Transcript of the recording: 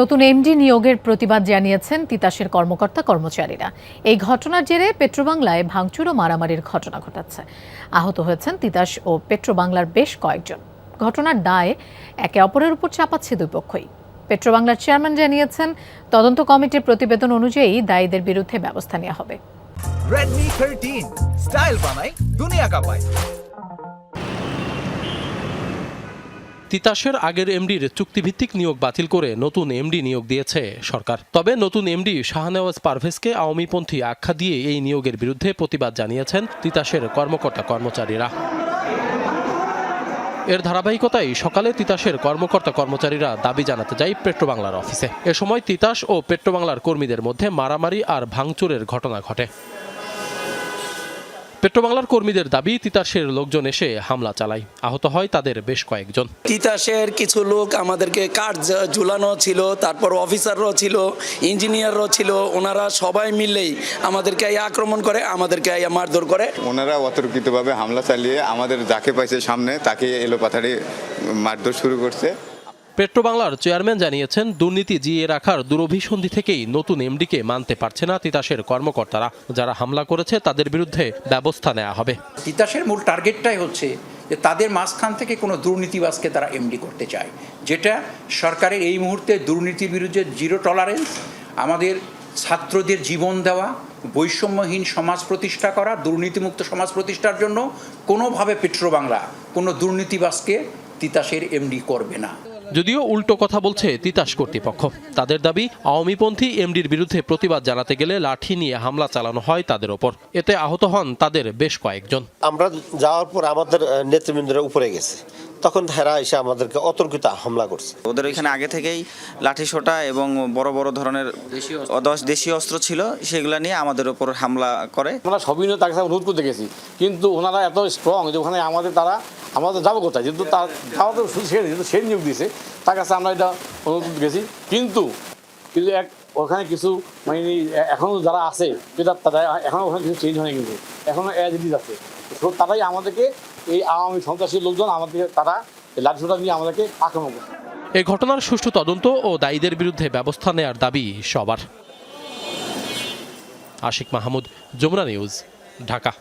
নতুন এমডি নিয়োগের প্রতিবাদ জানিয়েছেন তিতাসের কর্মকর্তা কর্মচারীরা। এই ঘটনার জেরে পেট্রোবাংলায় ভাঙচুর ও মারামারির ঘটনা ঘটাচ্ছে। আহত হয়েছেন তিতাস ও পেট্রোবাংলার বেশ কয়েকজন। ঘটনার দায় একে অপরের উপর চাপাচ্ছে দুই পক্ষই। পেট্রোবাংলার চেয়ারম্যান জানিয়েছেন, তদন্ত কমিটির প্রতিবেদন অনুযায়ী দায়ীদের বিরুদ্ধে ব্যবস্থা নেওয়া হবে। Redmi 13 স্টাইল বানাই, দুনিয়া কাঁপায়। তিতাসের আগের এমডির চুক্তিভিত্তিক নিয়োগ বাতিল করে নতুন এমডি নিয়োগ দিয়েছে সরকার। তবে নতুন এমডি শাহনেওয়াজ পারভেজকে আওয়ামীপন্থী আখ্যা দিয়ে এই নিয়োগের বিরুদ্ধে প্রতিবাদ জানিয়েছেন তিতাসের কর্মকর্তা কর্মচারীরা। এর ধারাবাহিকতায় সকালে তিতাসের কর্মকর্তা কর্মচারীরা দাবি জানাতে যায় পেট্রোবাংলার অফিসে। এ সময় তিতাস ও পেট্রোবাংলার কর্মীদের মধ্যে মারামারি আর ভাঙচুরের ঘটনা ঘটে। পেট্রোবাংলার কর্মীদের দাবি তিতাসের লোকজন এসে হামলা চালায়। আহত হয় তাদের বেশ কয়েকজন। তিতাসের কিছু লোক আমাদেরকে কাঠ ঝুলানো ছিল তারপর অফিসাররাও ছিল ইঞ্জিনিয়াররাও ছিল ওনারা সবাই মিলেই আমাদেরকে এই আক্রমণ করে আমাদেরকে এই মারধর করে। ওনারা অতর্কিতভাবে হামলা চালিয়ে আমাদের যাকে পাইছে সামনে তাকে এলো পাথারি মারধর শুরু করছে। পেট্রোবাংলার চেয়ারম্যান জানিয়েছেন, দুর্নীতি জিয়ে রাখার দুরভিসন্ধি থেকেই নতুন এমডিকে মানতে পারছে না তিতাসের কর্মকর্তারা। যারা হামলা করেছে, তাদের বিরুদ্ধে ব্যবস্থা নেওয়া হবে। তিতাসের মূল টার্গেটটাই হচ্ছে যে তাদের মাঝখান থেকে কোনো দুর্নীতিবাজকে তারা এমডি করতে চায়। যেটা সরকারের এই মুহূর্তে দুর্নীতির বিরুদ্ধে জিরো টলারেন্স, আমাদের ছাত্রদের জীবন দেওয়া, বৈষম্যহীন সমাজ প্রতিষ্ঠা করা, দুর্নীতিমুক্ত সমাজ প্রতিষ্ঠার জন্য কোনোভাবে পেট্রোবাংলা কোনো দুর্নীতিবাজকে তিতাসের এমডি করবে না। যদিও উল্টো কথা বলছে তিতাস কর্তৃপক্ষ। তাদের দাবি আওয়ামীপন্থী এমডির বিরুদ্ধে প্রতিবাদ জানাতে গেলে লাঠি নিয়ে হামলা চালানো হয় তাদের ওপর। এতে আহত হন তাদের বেশ কয়েকজন। আমরা যাওয়ার পর আমাদের নেতৃবৃন্দরা উপরে গেছে। তখন তারা এসে আমাদেরকে অতর্কিত হামলা করছে। ওদের এখানে আগে থেকেই লাঠি সোটা এবং বড় বড় ধরনের দশ দেশীয় অস্ত্র ছিল সেগুলো নিয়ে আমাদের উপর হামলা করে। আমরা সবই তাকে অনুরোধ করতে গেছি। কিন্তু ওনারা এত স্ট্রং যে ওখানে আমাদের তারা আমাদের যাব কোথায়? যেহেতু তার তারা তো শুধু সে যেহেতু সে নিয়োগ দিয়েছে, তার কাছে আমরা এটা অনুরোধ গেছি। কিন্তু কিন্তু এক ওখানে কিছু মানে এখনও যারা আছে তারা এখনও ওখানে কিছু চেঞ্জ হয়নি কিন্তু। এখনও ইজ আছে। তো তারাই আমাদেরকে, এই আওয়ামী সন্ত্রাসী লোকজন আমাদেরকে, তারা এই লাঠি নিয়ে আমাদেরকে আক্রমণ করছে। এ ঘটনার সুষ্ঠু তদন্ত ও দায়ীদের বিরুদ্ধে ব্যবস্থা নেয়ার দাবি সবার। আশিক মাহমুদ, যমুনা নিউজ, ঢাকা।